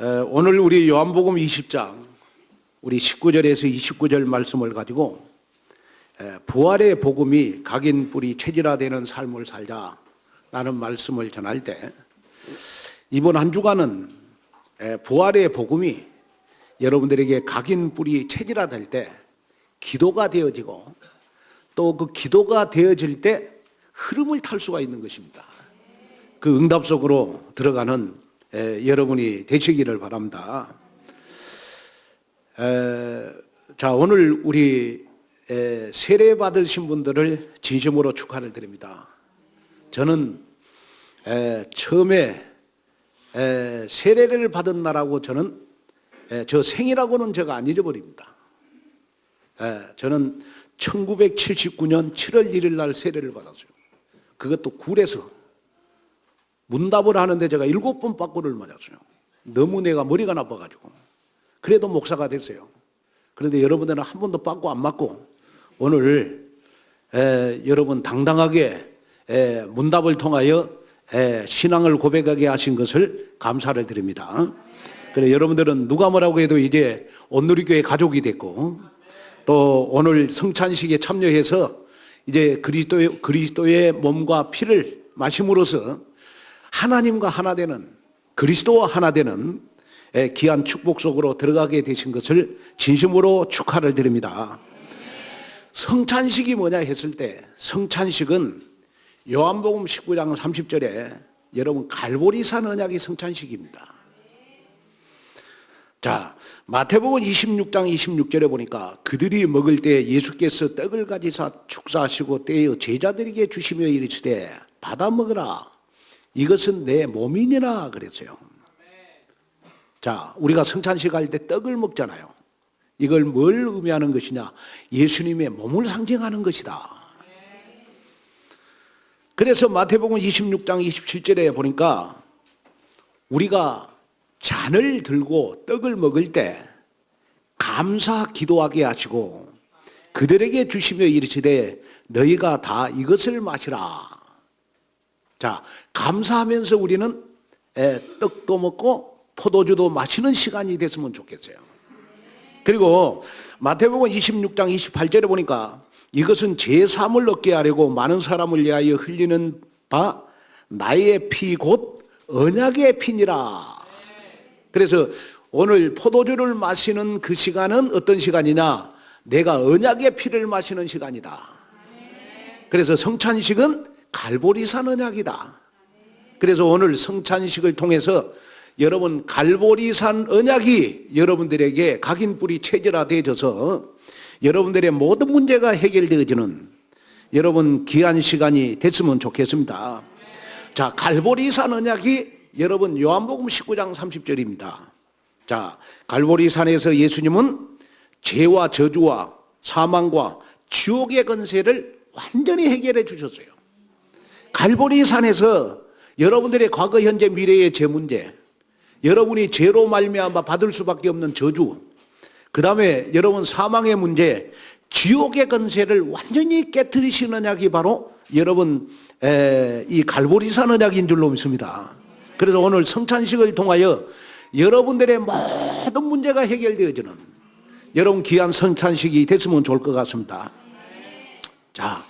에, 오늘 우리 요한복음 20장 우리 19절에서 29절 말씀을 가지고 에, 부활의 복음이 각인 뿌리 체질화되는 삶을 살자라는 말씀을 전할 때 이번 한 주간은 에, 부활의 복음이 여러분들에게 각인 뿌리 체질화될 때 기도가 되어지고 또 그 기도가 되어질 때 흐름을 탈 수가 있는 것입니다. 그 응답 속으로 들어가는 에, 여러분이 되시기를 바랍니다. 에, 자, 오늘 우리 에, 세례 받으신 분들을 진심으로 축하를 드립니다. 저는 에, 처음에 에, 세례를 받은 날하고 저는 에, 저 생이라고는 제가 안 잊어버립니다. 에, 저는 1979년 7월 1일 날 세례를 받았어요. 그것도 굴에서 문답을 하는데 제가 일곱 번 빠꾸를 맞았어요. 너무 내가 머리가 나빠가지고. 그래도 목사가 됐어요. 그런데 여러분들은 한 번도 빠꾸 안 맞고 오늘 에, 여러분 당당하게 에, 문답을 통하여 에, 신앙을 고백하게 하신 것을 감사를 드립니다. 그래 여러분들은 누가 뭐라고 해도 이제 온누리교회 가족이 됐고 또 오늘 성찬식에 참여해서 이제 그리스도의 그리스도의 몸과 피를 마심으로써 하나님과 하나 되는 그리스도와 하나 되는 에, 귀한 축복 속으로 들어가게 되신 것을 진심으로 축하를 드립니다. 성찬식이 뭐냐 했을 때 성찬식은 요한복음 19장 30절에 여러분 갈보리산 언약이 성찬식입니다. 자, 마태복음 26장 26절에 보니까 그들이 먹을 때 예수께서 떡을 가지사 축사하시고 떼어 제자들에게 주시며 이르시되 받아 먹으라. 이것은 내 몸이니라 그랬어요. 자, 우리가 성찬식 할 때 떡을 먹잖아요. 이걸 뭘 의미하는 것이냐? 예수님의 몸을 상징하는 것이다. 그래서 마태복음 26장 27절에 보니까 우리가 잔을 들고 떡을 먹을 때 감사 기도하게 하시고 그들에게 주시며 이르시되 너희가 다 이것을 마시라. 자, 감사하면서 우리는 에, 떡도 먹고 포도주도 마시는 시간이 됐으면 좋겠어요. 그리고 마태복음 26장 28절에 보니까 이것은 제3을 얻게 하려고 많은 사람을 위하여 흘리는 바 나의 피 곧 언약의 피니라. 그래서 오늘 포도주를 마시는 그 시간은 어떤 시간이냐? 내가 언약의 피를 마시는 시간이다. 그래서 성찬식은 갈보리산 언약이다. 그래서 오늘 성찬식을 통해서 여러분 갈보리산 언약이 여러분들에게 각인 뿌리 체질화되어져서 여러분들의 모든 문제가 해결되어지는 여러분 귀한 시간이 됐으면 좋겠습니다. 자, 갈보리산 언약이 여러분 요한복음 19장 30절입니다. 자, 갈보리산에서 예수님은 죄와 저주와 사망과 지옥의 건세를 완전히 해결해 주셨어요. 갈보리 산에서 여러분들의 과거, 현재, 미래의 죄 문제, 여러분이 죄로 말미암아 받을 수밖에 없는 저주, 그 다음에 여러분 사망의 문제, 지옥의 건세를 완전히 깨뜨리시는 언약이 바로 여러분 에, 이 갈보리산 언약인 줄로 믿습니다. 그래서 오늘 성찬식을 통하여 여러분들의 모든 문제가 해결되어지는 여러분 귀한 성찬식이 됐으면 좋을 것 같습니다. 자,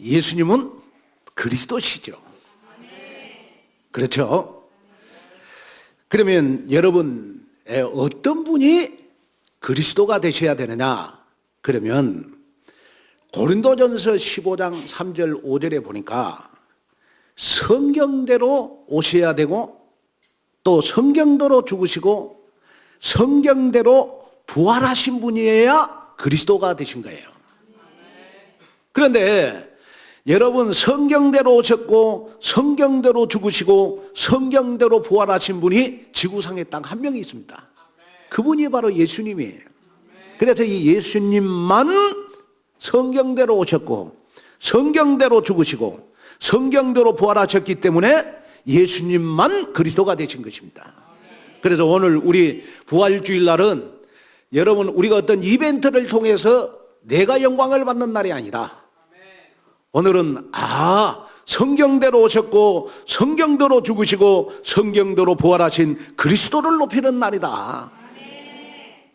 예수님은 그리스도시죠. 그렇죠? 그러면 여러분 어떤 분이 그리스도가 되셔야 되느냐? 그러면 고린도전서 15장 3절 5절에 보니까 성경대로 오셔야 되고 또 성경대로 죽으시고 성경대로 부활하신 분이어야 그리스도가 되신 거예요. 그런데 여러분 성경대로 오셨고 성경대로 죽으시고 성경대로 부활하신 분이 지구상에 딱 한 명이 있습니다. 그분이 바로 예수님이에요. 그래서 이 예수님만 성경대로 오셨고 성경대로 죽으시고 성경대로 부활하셨기 때문에 예수님만 그리스도가 되신 것입니다. 그래서 오늘 우리 부활주일 날은 여러분 우리가 어떤 이벤트를 통해서 내가 영광을 받는 날이 아니라 오늘은 아 성경대로 오셨고 성경대로 죽으시고 성경대로 부활하신 그리스도를 높이는 날이다.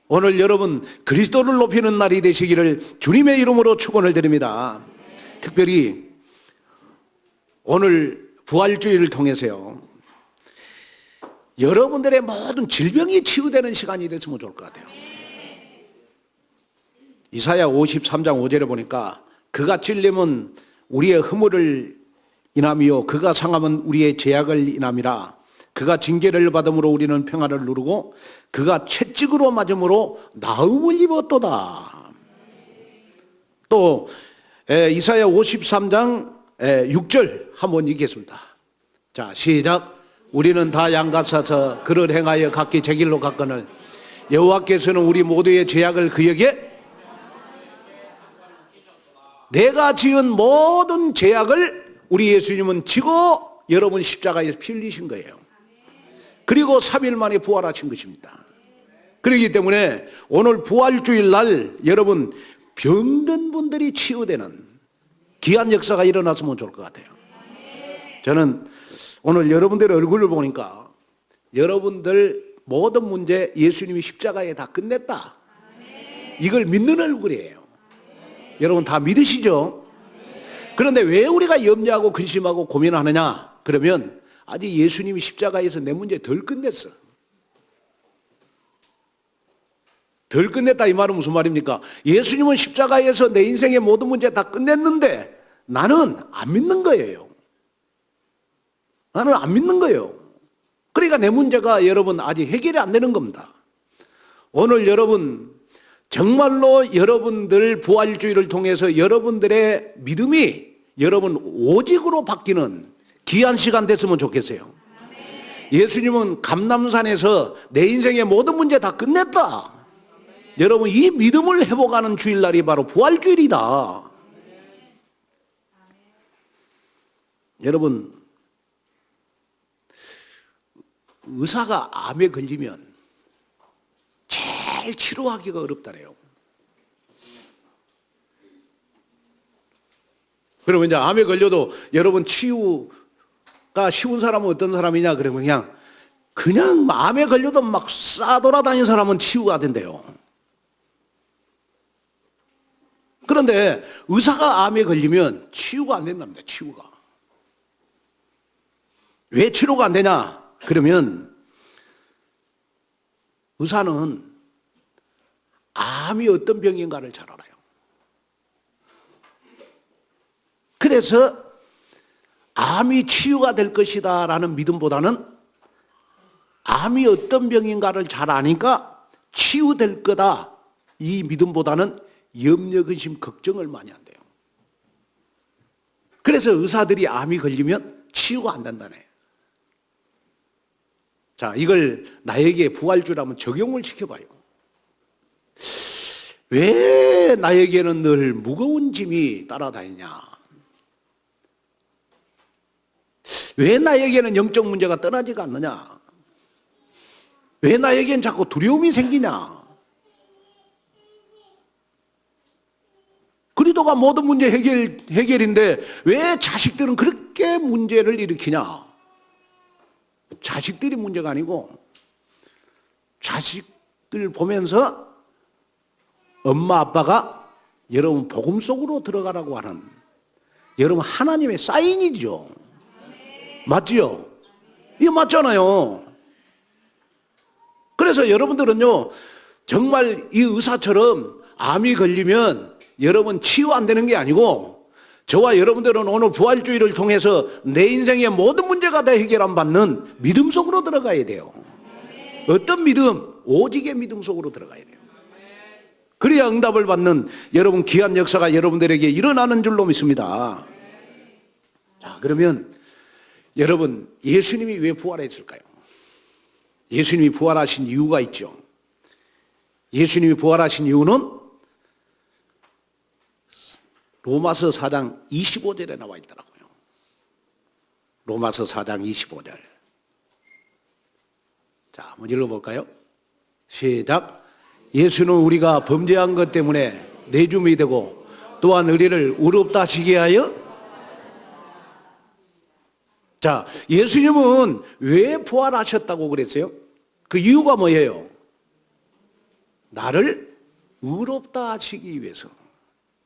오늘 여러분 그리스도를 높이는 날이 되시기를 주님의 이름으로 축원을 드립니다. 특별히 오늘 부활주의를 통해서요. 여러분들의 모든 질병이 치유되는 시간이 됐으면 좋을 것 같아요. 이사야 53장 5절에 보니까 그가 찔림은 우리의 허물을 인함이요 그가 상함은 우리의 죄악을 인함이라 그가 징계를 받음으로 우리는 평화를 누르고 그가 채찍으로 맞음으로 나음을 입었도다. 또 에, 이사야 53장 에, 6절 한번 읽겠습니다. 자 시작. 우리는 다 양같아서 그를 행하여 각기 제 길로 갔거늘 여호와께서는 우리 모두의 죄악을 그에게 내가 지은 모든 죄악을 우리 예수님은 지고 여러분 십자가에서 피 흘리신 거예요. 그리고 3일 만에 부활하신 것입니다. 그렇기 때문에 오늘 부활주일 날 여러분 병든 분들이 치유되는 귀한 역사가 일어났으면 좋을 것 같아요. 저는 오늘 여러분들의 얼굴을 보니까 여러분들 모든 문제 예수님이 십자가에 다 끝냈다. 이걸 믿는 얼굴이에요. 여러분 다 믿으시죠? 그런데 왜 우리가 염려하고 근심하고 고민하느냐? 그러면 아직 예수님이 십자가에서 내 문제 덜 끝냈어. 덜 끝냈다 이 말은 무슨 말입니까? 예수님은 십자가에서 내 인생의 모든 문제 다 끝냈는데 나는 안 믿는 거예요. 나는 안 믿는 거예요. 그러니까 내 문제가 여러분 아직 해결이 안 되는 겁니다. 오늘 여러분 정말로 여러분들 부활주의를 통해서 여러분들의 믿음이 여러분 오직으로 바뀌는 귀한 시간 됐으면 좋겠어요. 예수님은 감남산에서 내 인생의 모든 문제 다 끝냈다. 여러분 이 믿음을 회복하는 주일날이 바로 부활주일이다. 여러분 의사가 암에 걸리면 제일 치료하기가 어렵다래요. 그러면 이제 암에 걸려도 여러분 치유가 쉬운 사람은 어떤 사람이냐 그러면 그냥 그냥 암에 걸려도 막 싸돌아다니는 사람은 치유가 된대요. 그런데 의사가 암에 걸리면 치유가 안 된답니다. 치유가. 왜 치료가 안 되냐? 그러면 의사는 암이 어떤 병인가를 잘 알아요. 그래서 암이 치유가 될 것이다 라는 믿음보다는 암이 어떤 병인가를 잘 아니까 치유될 거다 이 믿음보다는 염려, 근심, 걱정을 많이 한대요. 그래서 의사들이 암이 걸리면 치유가 안 된다네. 자, 이걸 나에게 부활주라면 적용을 시켜봐요. 왜 나에게는 늘 무거운 짐이 따라다니냐? 왜 나에게는 영적 문제가 떠나지가 않느냐? 왜 나에겐 자꾸 두려움이 생기냐? 그리도가 모든 문제 해결, 해결인데 왜 자식들은 그렇게 문제를 일으키냐? 자식들이 문제가 아니고 자식을 보면서 엄마 아빠가 여러분 복음 속으로 들어가라고 하는 여러분 하나님의 사인이죠. 맞지요? 이거 맞잖아요. 그래서 여러분들은요 정말 이 의사처럼 암이 걸리면 여러분 치유 안 되는 게 아니고 저와 여러분들은 오늘 부활주의를 통해서 내 인생의 모든 문제가 다 해결 안 받는 믿음 속으로 들어가야 돼요. 어떤 믿음? 오직의 믿음 속으로 들어가야 돼요. 그래야 응답을 받는 여러분 귀한 역사가 여러분들에게 일어나는 줄로 믿습니다. 자, 그러면 여러분 예수님이 왜 부활했을까요? 예수님이 부활하신 이유가 있죠. 예수님이 부활하신 이유는 로마서 4장 25절에 나와 있더라고요. 로마서 4장 25절. 자, 한번 읽어볼까요? 시작. 예수는 우리가 범죄한 것 때문에 내줌이 되고 또한 우리를 의롭다 하시게 하여 자, 예수님은 왜 부활하셨다고 그랬어요? 그 이유가 뭐예요? 나를 의롭다 하시기 위해서.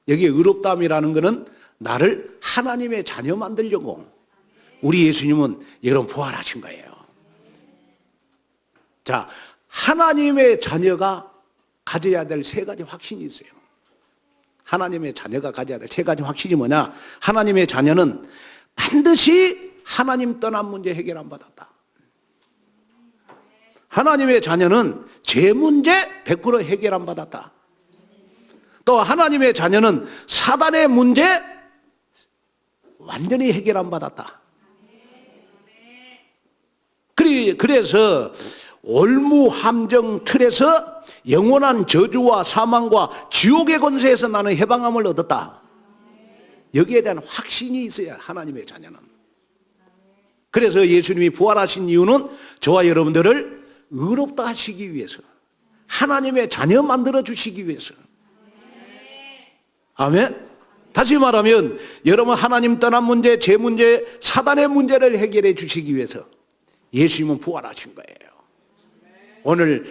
여기 의롭다함이라는 것은 나를 하나님의 자녀 만들려고 우리 예수님은 여러분 부활하신 거예요. 자, 하나님의 자녀가 가져야 될 세 가지 확신이 있어요. 하나님의 자녀가 가져야 될 세 가지 확신이 뭐냐? 하나님의 자녀는 반드시 하나님 떠난 문제 해결 안 받았다. 하나님의 자녀는 제 문제 100% 해결 안 받았다. 또 하나님의 자녀는 사단의 문제 완전히 해결 안 받았다. 그래서 올무함정 틀에서 영원한 저주와 사망과 지옥의 권세에서 나는 해방함을 얻었다. 여기에 대한 확신이 있어야 하나님의 자녀는. 그래서 예수님이 부활하신 이유는 저와 여러분들을 의롭다 하시기 위해서, 하나님의 자녀 만들어 주시기 위해서. 아멘. 다시 말하면 여러분 하나님 떠난 문제, 제 문제, 사단의 문제를 해결해 주시기 위해서 예수님은 부활하신 거예요. 오늘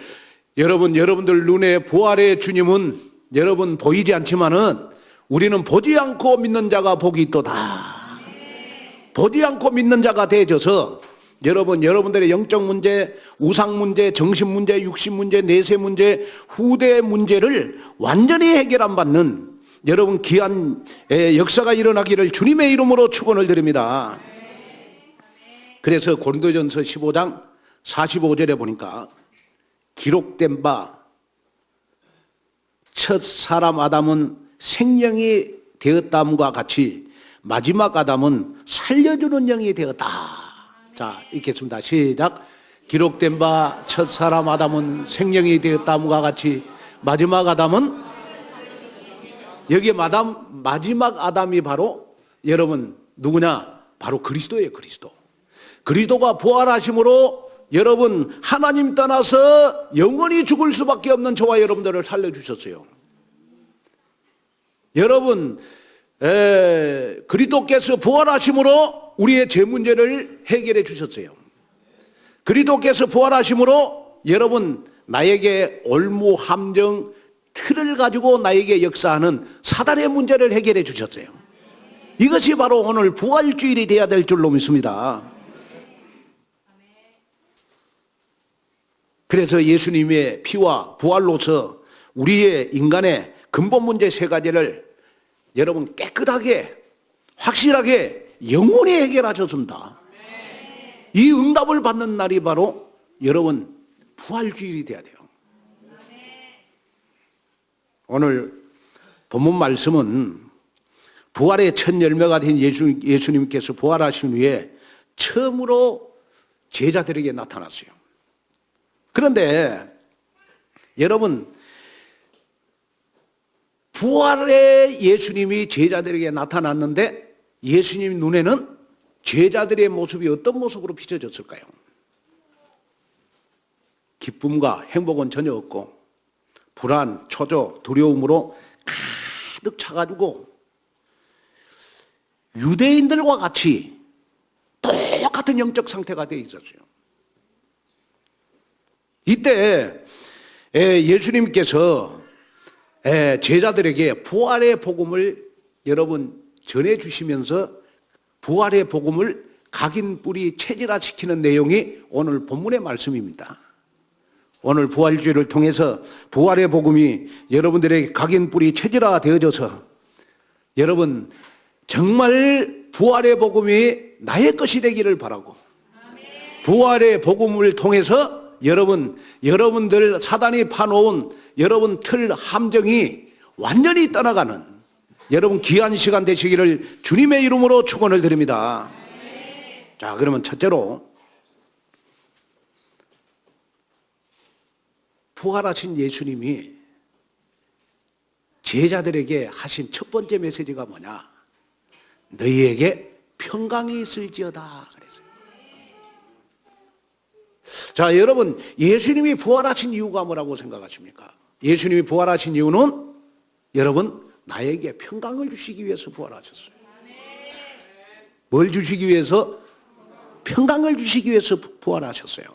여러분 여러분들 눈에 부활의 주님은 여러분 보이지 않지만은 우리는 보지 않고 믿는 자가 복이 있도다. 보지 않고 믿는 자가 되어져서 여러분 여러분들의 영적 문제, 우상 문제, 정신 문제, 육신 문제, 내세 문제, 후대 문제를 완전히 해결 안 받는 여러분 귀한 예, 역사가 일어나기를 주님의 이름으로 축원을 드립니다. 그래서 고린도전서 15장 45절에 보니까 기록된 바 첫 사람 아담은 생명이 되었다함과 같이 마지막 아담은 살려주는 영이 되었다. 자, 읽겠습니다. 시작. 기록된 바 첫 사람 아담은 생명이 되었다함과 같이 마지막 아담은 여기에 마담, 마지막 아담이 바로 여러분 누구냐? 바로 그리스도예요, 그리스도. 그리스도가 부활하심으로 여러분 하나님 떠나서 영원히 죽을 수밖에 없는 저와 여러분들을 살려주셨어요. 여러분 에, 그리스도께서 부활하심으로 우리의 죄 문제를 해결해 주셨어요. 그리스도께서 부활하심으로 여러분 나에게 올무 함정 틀을 가지고 나에게 역사하는 사단의 문제를 해결해 주셨어요. 이것이 바로 오늘 부활주일이 되어야 될 줄로 믿습니다. 그래서 예수님의 피와 부활로서 우리의 인간의 근본 문제 세 가지를 여러분 깨끗하게 확실하게 영원히 해결하셨습니다. 이 응답을 받는 날이 바로 여러분 부활주일이 돼야 돼요. 오늘 본문 말씀은 부활의 첫 열매가 된 예수, 예수님께서 부활하신 후에 처음으로 제자들에게 나타났어요. 그런데 여러분 부활의 예수님이 제자들에게 나타났는데 예수님 눈에는 제자들의 모습이 어떤 모습으로 비춰졌을까요? 기쁨과 행복은 전혀 없고 불안, 초조, 두려움으로 가득 차가지고 유대인들과 같이 똑같은 영적 상태가 되어 있었어요. 이때 예, 예수님께서 예, 제자들에게 부활의 복음을 여러분 전해 주시면서 부활의 복음을 각인 뿌리 체질화시키는 내용이 오늘 본문의 말씀입니다. 오늘 부활주의를 통해서 부활의 복음이 여러분들에게 각인 뿌리 체질화 되어져서 여러분 정말 부활의 복음이 나의 것이 되기를 바라고 부활의 복음을 통해서 여러분 여러분들 사단이 파놓은 여러분 틀 함정이 완전히 떠나가는 여러분 귀한 시간 되시기를 주님의 이름으로 축원을 드립니다. 자, 그러면 첫째로 부활하신 예수님이 제자들에게 하신 첫 번째 메시지가 뭐냐? 너희에게 평강이 있을지어다. 자, 여러분, 예수님이 부활하신 이유가 뭐라고 생각하십니까? 예수님이 부활하신 이유는 여러분, 나에게 평강을 주시기 위해서 부활하셨어요. 뭘 주시기 위해서? 평강을 주시기 위해서 부활하셨어요.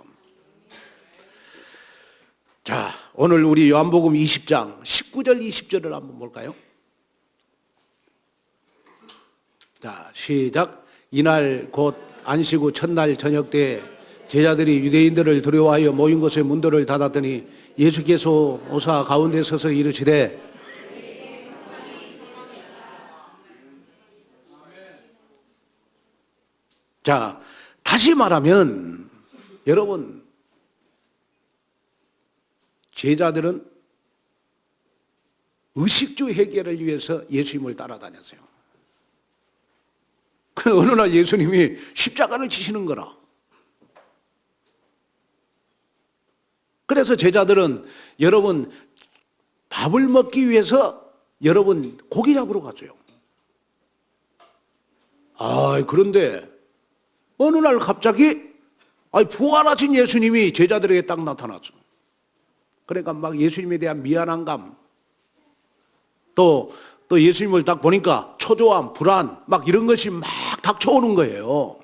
자, 오늘 우리 요한복음 20장 19절 20절을 한번 볼까요? 자, 시작. 이날 곧 안식 후 첫날 저녁 때 제자들이 유대인들을 두려워하여 모인 곳에 문들을 닫았더니 예수께서 오사 가운데 서서 이르시되 자, 다시 말하면 여러분 제자들은 의식주 해결을 위해서 예수님을 따라다녔어요. 그 어느 날 예수님이 십자가를 지시는 거라. 그래서 제자들은 여러분 밥을 먹기 위해서 여러분 고기 잡으러 갔어요. 아, 그런데 어느 날 갑자기 아니 부활하신 예수님이 제자들에게 딱 나타났어. 그러니까 막 예수님에 대한 미안한 감, 또, 또 예수님을 딱 보니까 초조함, 불안, 막 이런 것이 막 닥쳐오는 거예요.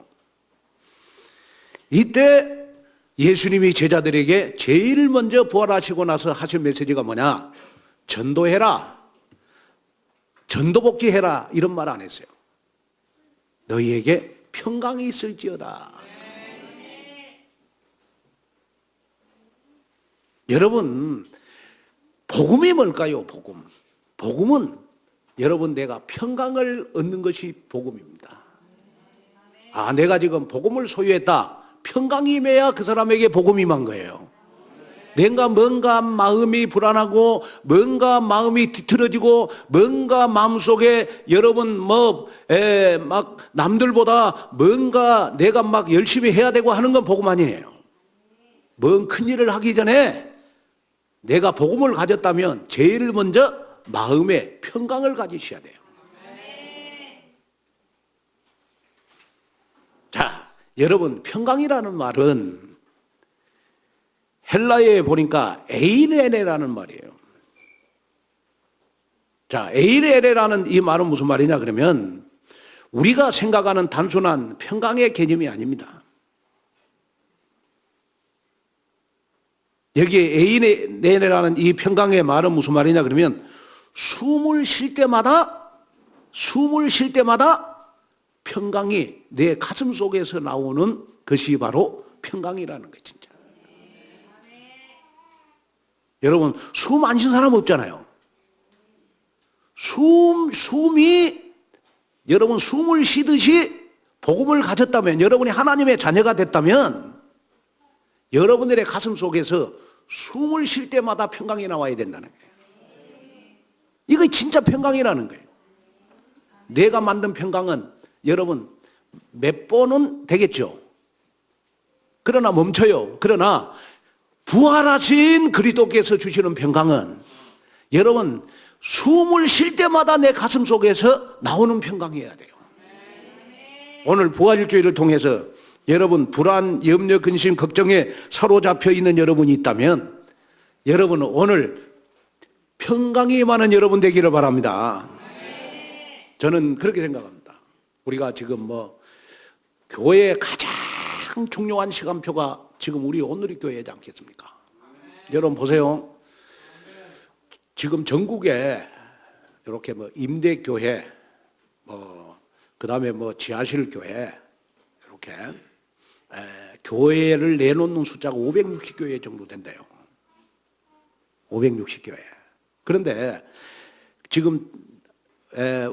이때 예수님이 제자들에게 제일 먼저 부활하시고 나서 하신 메시지가 뭐냐? 전도해라. 전도복지해라. 이런 말 안 했어요. 너희에게 평강이 있을지어다. 여러분, 복음이 뭘까요? 복음. 복음은 여러분 내가 평강을 얻는 것이 복음입니다. 아, 내가 지금 복음을 소유했다. 평강이 임해야 그 사람에게 복음이 임한 거예요. 내가 뭔가 마음이 불안하고 뭔가 마음이 뒤틀어지고 뭔가 마음속에 여러분 뭐막 남들보다 뭔가 내가 막 열심히 해야 되고 하는 건 복음 아니에요. 뭔 큰일을 하기 전에 내가 복음을 가졌다면 제일 먼저 마음에 평강을 가지셔야 돼요. 자, 여러분 평강이라는 말은 헬라어에 보니까 에이레네라는 말이에요. 자, 에이레네라는 이 말은 무슨 말이냐 그러면 우리가 생각하는 단순한 평강의 개념이 아닙니다. 여기에 에이레네라는 이 평강의 말은 무슨 말이냐 그러면 숨을 쉴 때마다 숨을 쉴 때마다 평강이 내 가슴 속에서 나오는 것이 바로 평강이라는 거예요, 진짜. 여러분, 숨 안 쉰 사람 없잖아요. 숨, 숨이, 여러분, 숨을 쉬듯이 복음을 가졌다면, 여러분이 하나님의 자녀가 됐다면, 여러분들의 가슴 속에서 숨을 쉴 때마다 평강이 나와야 된다는 거예요. 이거 진짜 평강이라는 거예요. 내가 만든 평강은 여러분 몇 번은 되겠죠. 그러나 멈춰요. 그러나 부활하신 그리스도께서 주시는 평강은 여러분 숨을 쉴 때마다 내 가슴 속에서 나오는 평강이어야 돼요. 오늘 부활일주일을 통해서 여러분 불안, 염려, 근심, 걱정에 사로잡혀 있는 여러분이 있다면 여러분은 오늘 평강이 많은 여러분 되기를 바랍니다. 저는 그렇게 생각합니다. 우리가 지금 뭐 교회의 가장 중요한 시간표가 지금 우리 오늘의 교회지 않겠습니까? 여러분 보세요. 지금 전국에 이렇게 뭐 임대 교회, 뭐 그다음에 뭐 지하실 교회 이렇게 에, 교회를 내놓는 숫자가 560교회 정도 된대요. 560교회. 그런데 지금 에,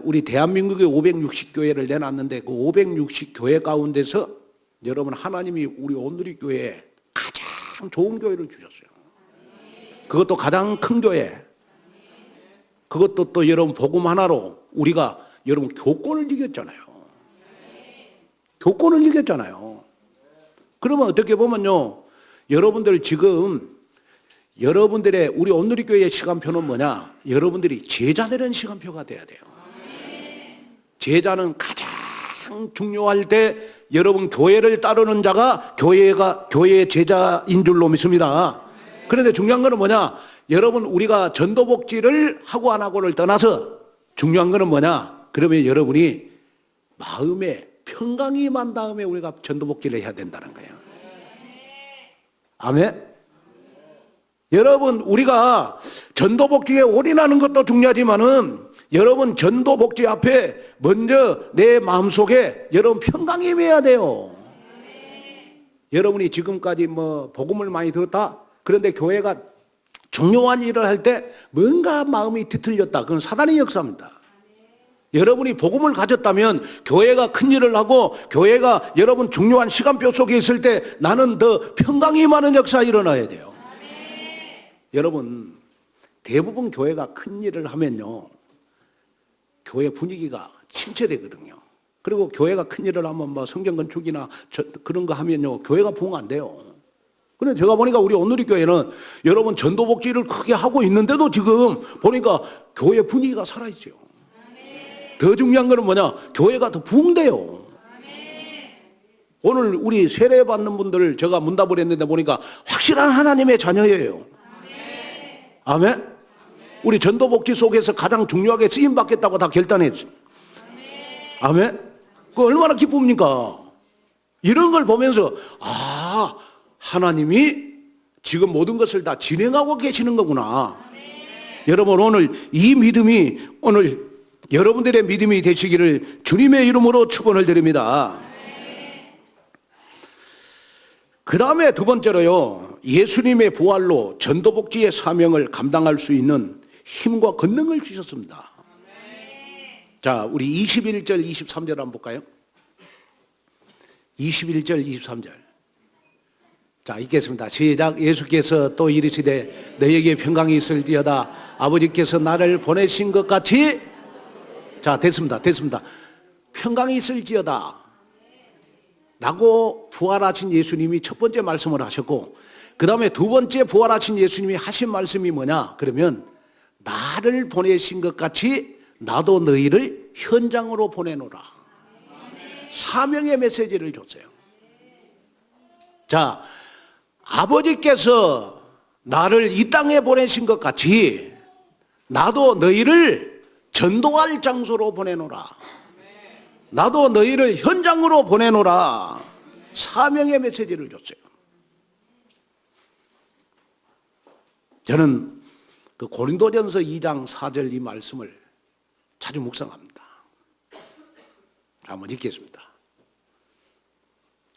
우리 대한민국의 560교회를 내놨는데 그 560교회 가운데서 여러분 하나님이 우리 오늘의 교회에 가장 좋은 교회를 주셨어요. 그것도 가장 큰 교회. 그것도 또 여러분 복음 하나로 우리가 여러분 교권을 이겼잖아요. 교권을 이겼잖아요. 그러면 어떻게 보면요. 여러분들 지금 여러분들의 우리 오늘의 교회의 시간표는 뭐냐? 여러분들이 제자 되는 시간표가 돼야 돼요. 제자는 가장 중요할 때 여러분 교회를 따르는 자가 교회가 교회의 제자인 줄로 믿습니다. 그런데 중요한 거는 뭐냐? 여러분 우리가 전도 복지를 하고 안 하고를 떠나서 중요한 거는 뭐냐? 그러면 여러분이 마음에 평강이 만 다음에 우리가 전도 복지를 해야 된다는 거예요. 아멘. 여러분 우리가 전도복지에 올인하는 것도 중요하지만은 여러분 전도복지 앞에 먼저 내 마음속에 여러분 평강이 임해야 돼요. 여러분이 지금까지 뭐 복음을 많이 들었다. 그런데 교회가 중요한 일을 할 때 뭔가 마음이 뒤틀렸다. 그건 사단의 역사입니다. 여러분이 복음을 가졌다면 교회가 큰 일을 하고 교회가 여러분 중요한 시간표 속에 있을 때 나는 더 평강이 많은 역사 일어나야 돼요. 여러분 대부분 교회가 큰 일을 하면요. 교회 분위기가 침체되거든요. 그리고 교회가 큰 일을 하면 뭐 성경 건축이나 저- 그런 거 하면요. 교회가 부흥 안 돼요. 근데 제가 보니까 우리 오늘리 교회는 여러분 전도복지를 크게 하고 있는데도 지금 보니까 교회 분위기가 살아있어요. 더 중요한 거는 뭐냐? 교회가 더 부흥돼요. 오늘 우리 세례 받는 분들 제가 문답을 했는데 보니까 확실한 하나님의 자녀예요. 아멘. 우리 전도복지 속에서 가장 중요하게 쓰임 받겠다고 다 결단했죠. 아멘. 그 얼마나 기쁩니까? 이런 걸 보면서 아 하나님이 지금 모든 것을 다 진행하고 계시는 거구나. 여러분 오늘 이 믿음이 오늘 여러분들의 믿음이 되시기를 주님의 이름으로 축원을 드립니다. 그 다음에 두 번째로요, 예수님의 부활로 전도복지의 사명을 감당할 수 있는 힘과 권능을 주셨습니다. 자, 우리 21절, 23절 한번 볼까요? 21절, 23절. 자, 읽겠습니다. 시작. 예수께서 또 이르시되 너에게 평강이 있을지어다. 아버지께서 나를 보내신 것 같이 자, 됐습니다. 됐습니다. 평강이 있을지어다. 라고 부활하신 예수님이 첫 번째 말씀을 하셨고, 그 다음에 두 번째 부활하신 예수님이 하신 말씀이 뭐냐? 그러면 나를 보내신 것 같이 나도 너희를 현장으로 보내노라. 사명의 메시지를 줬어요. 자, 아버지께서 나를 이 땅에 보내신 것 같이 나도 너희를 전도할 장소로 보내노라. 나도 너희를 현장으로 보내노라. 사명의 메시지를 줬어요. 저는 그 고린도전서 2장 4절 이 말씀을 자주 묵상합니다. 한번 읽겠습니다.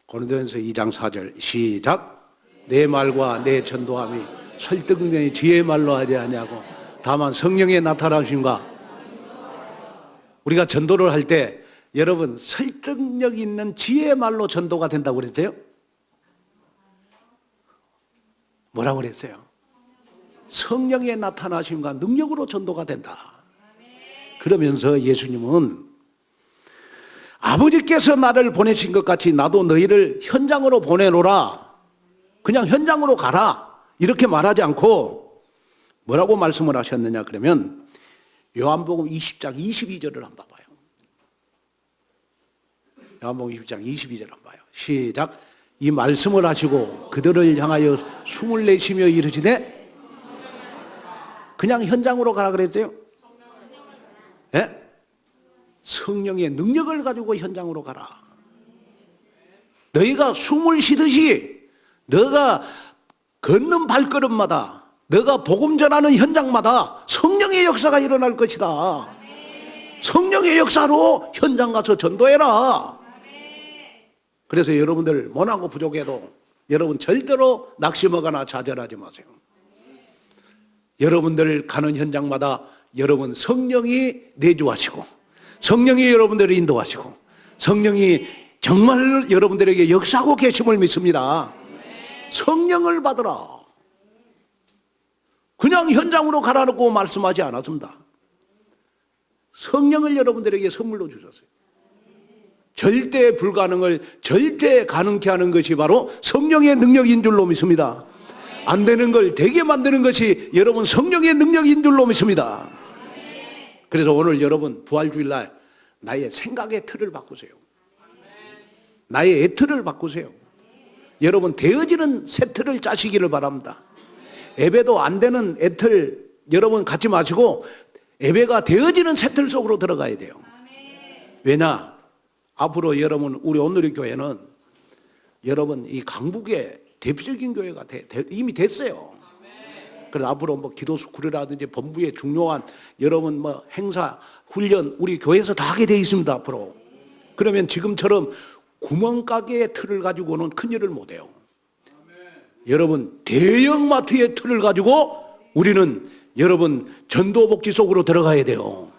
고린도전서 2장 4절 시작. 내 말과 내 전도함이 설득력이 지혜의 말로 하지 아니하고 다만 성령의 나타나심과 우리가 전도를 할 때 여러분 설득력 있는 지혜의 말로 전도가 된다고 그랬어요? 뭐라고 그랬어요? 성령의 나타나심과 능력으로 전도가 된다. 그러면서 예수님은 아버지께서 나를 보내신 것 같이 나도 너희를 현장으로 보내노라. 그냥 현장으로 가라. 이렇게 말하지 않고 뭐라고 말씀을 하셨느냐 그러면 요한복음 20장 22절을 한번 봐요. 요한복음 20장 22절 한번 봐요. 시작. 이 말씀을 하시고 그들을 향하여 숨을 내쉬며 이르시되 그냥 현장으로 가라 그랬어요? 예? 성령의 능력을 가지고 현장으로 가라. 너희가 숨을 쉬듯이 너가 걷는 발걸음마다 너가 복음 전하는 현장마다 성령의 역사가 일어날 것이다. 성령의 역사로 현장 가서 전도해라. 그래서 여러분들 못하고 부족해도 여러분 절대로 낙심하거나 좌절하지 마세요. 여러분들 가는 현장마다 여러분 성령이 내주하시고 성령이 여러분들을 인도하시고 성령이 정말 여러분들에게 역사하고 계심을 믿습니다. 성령을 받으라. 그냥 현장으로 가라고 말씀하지 않았습니다. 성령을 여러분들에게 선물로 주셨어요. 절대 불가능을 절대 가능케 하는 것이 바로 성령의 능력인 줄로 믿습니다. 안 되는 걸 되게 만드는 것이 여러분 성령의 능력인 줄로 믿습니다. 그래서 오늘 여러분 부활주일 날 나의 생각의 틀을 바꾸세요. 나의 애틀을 바꾸세요. 여러분 되어지는 새 틀을 짜시기를 바랍니다. 예배도 안 되는 애틀 여러분 갖지 마시고 예배가 되어지는 새 틀 속으로 들어가야 돼요. 왜냐? 앞으로 여러분 우리 오늘의 교회는 여러분 이 강북의 대표적인 교회가 돼- 돼- 이미 됐어요. 그래서 앞으로 뭐 기도스쿨이라든지 본부의 중요한 여러분 뭐 행사 훈련 우리 교회에서 다 하게 돼 있습니다 앞으로. 그러면 지금처럼 구멍가게의 틀을 가지고는 큰 일을 못 해요. 여러분 대형 마트의 틀을 가지고 우리는 여러분 전도복지 속으로 들어가야 돼요.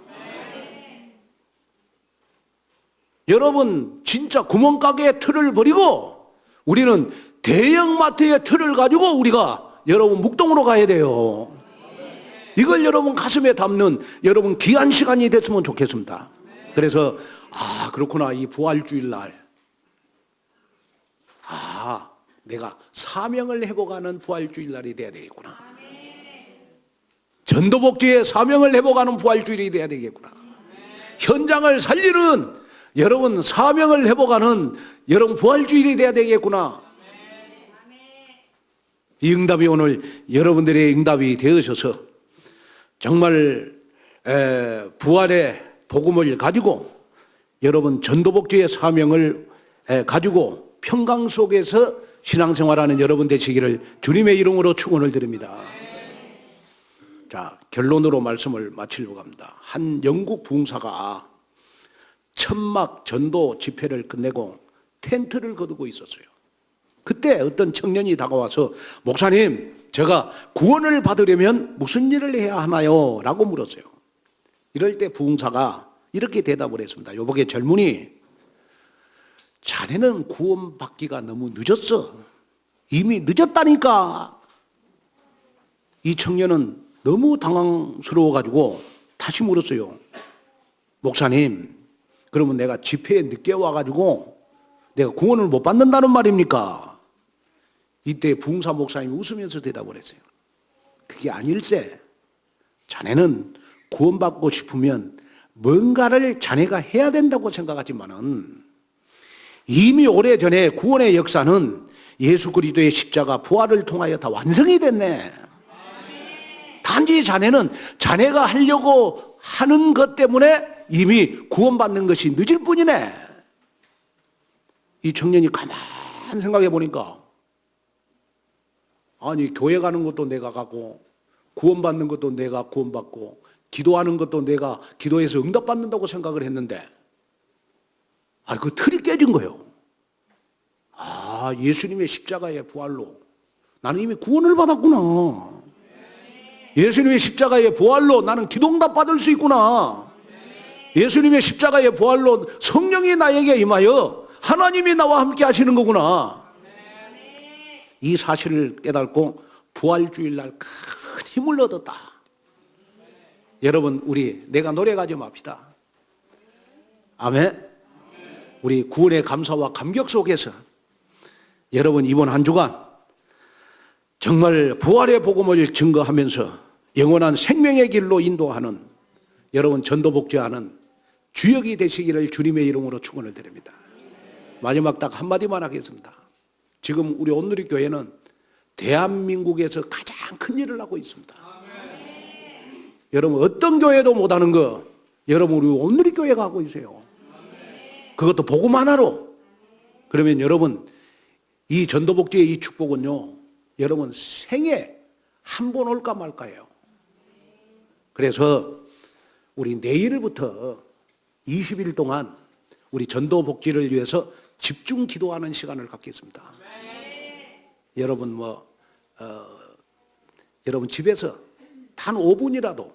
여러분 진짜 구멍가게의 틀을 버리고 우리는 대형 마트의 틀을 가지고 우리가 여러분 묵동으로 가야 돼요. 이걸 여러분 가슴에 담는 여러분 귀한 시간이 됐으면 좋겠습니다. 그래서 아 그렇구나 이 부활주일 날 아, 내가 사명을 해보가는 부활주일 날이 돼야 되겠구나. 전도복지의 사명을 해보가는 부활주일이 돼야 되겠구나. 현장을 살리는 여러분 사명을 해보가는 여러분 부활주일이 돼야 되겠구나. 이 응답이 오늘 여러분들의 응답이 되으셔서 정말 에, 부활의 복음을 가지고 여러분 전도복지의 사명을 에, 가지고 평강 속에서 신앙생활하는 여러분 되시기를 주님의 이름으로 축원을 드립니다. 자 결론으로 말씀을 마치려고 합니다. 한 영국 부흥사가 천막 전도 집회를 끝내고 텐트를 거두고 있었어요. 그때 어떤 청년이 다가와서 목사님 제가 구원을 받으려면 무슨 일을 해야 하나요? 라고 물었어요. 이럴 때 부흥사가 이렇게 대답을 했습니다. 요복의 젊은이 자네는 구원받기가 너무 늦었어. 이미 늦었다니까. 이 청년은 너무 당황스러워 가지고 다시 물었어요. 목사님, 그러면 내가 집회에 늦게 와 가지고 내가 구원을 못 받는다는 말입니까? 이때 부흥사 목사님이 웃으면서 대답을 했어요. 그게 아닐세. 자네는 구원받고 싶으면 뭔가를 자네가 해야 된다고 생각하지만은 이미 오래전에 구원의 역사는 예수 그리스도의 십자가 부활을 통하여 다 완성이 됐네. 단지 자네는 자네가 하려고 하는 것 때문에 이미 구원받는 것이 늦을 뿐이네. 이 청년이 가만 생각해 보니까 아니 교회 가는 것도 내가 가고 구원받는 것도 내가 구원받고 기도하는 것도 내가 기도해서 응답받는다고 생각을 했는데 아, 그 틀이 깨진 거예요. 아, 예수님의 십자가의 부활로 나는 이미 구원을 받았구나. 예수님의 십자가의 부활로 나는 기도응답 받을 수 있구나. 예수님의 십자가의 부활로 성령이 나에게 임하여 하나님이 나와 함께 하시는 거구나. 이 사실을 깨닫고 부활주일 날 큰 힘을 얻었다. 여러분, 우리 내가 노래가지 맙시다. 아멘. 우리 구원의 감사와 감격 속에서 여러분 이번 한 주간 정말 부활의 복음을 증거하면서 영원한 생명의 길로 인도하는 여러분 전도복지하는 주역이 되시기를 주님의 이름으로 축원을 드립니다. 마지막 딱 한마디만 하겠습니다. 지금 우리 온누리 교회는 대한민국에서 가장 큰 일을 하고 있습니다. 여러분 어떤 교회도 못하는 거 여러분 우리 온누리 교회가 하고 있어요. 그것도 복음 하나로. 그러면 여러분 이 전도복지의 이 축복은요. 여러분 생에 한번 올까 말까요. 그래서 우리 내일부터 20일 동안 우리 전도복지를 위해서 집중 기도하는 시간을 갖겠습니다. 여러분 뭐 어, 여러분 집에서 단 5분이라도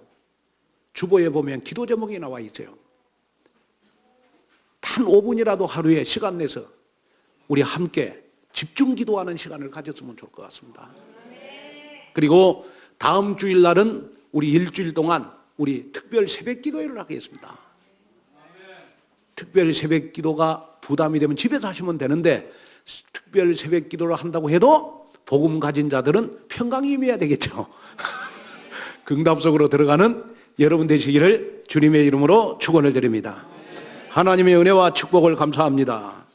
주보에 보면 기도 제목이 나와 있어요. 단 5분이라도 하루에 시간 내서 우리 함께 집중 기도하는 시간을 가졌으면 좋을 것 같습니다. 그리고 다음 주일 날은 우리 일주일 동안 우리 특별 새벽 기도회를 하겠습니다. 특별 새벽 기도가 부담이 되면 집에서 하시면 되는데 특별 새벽 기도를 한다고 해도 복음 가진 자들은 평강이 임해야 되겠죠. 긍답 속으로 들어가는 여러분 되시기를 주님의 이름으로 축원을 드립니다. 하나님의 은혜와 축복을 감사합니다.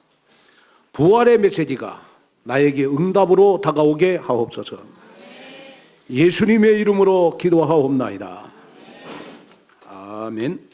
부활의 메시지가 나에게 응답으로 다가오게 하옵소서. 예수님의 이름으로 기도하옵나이다. 아멘.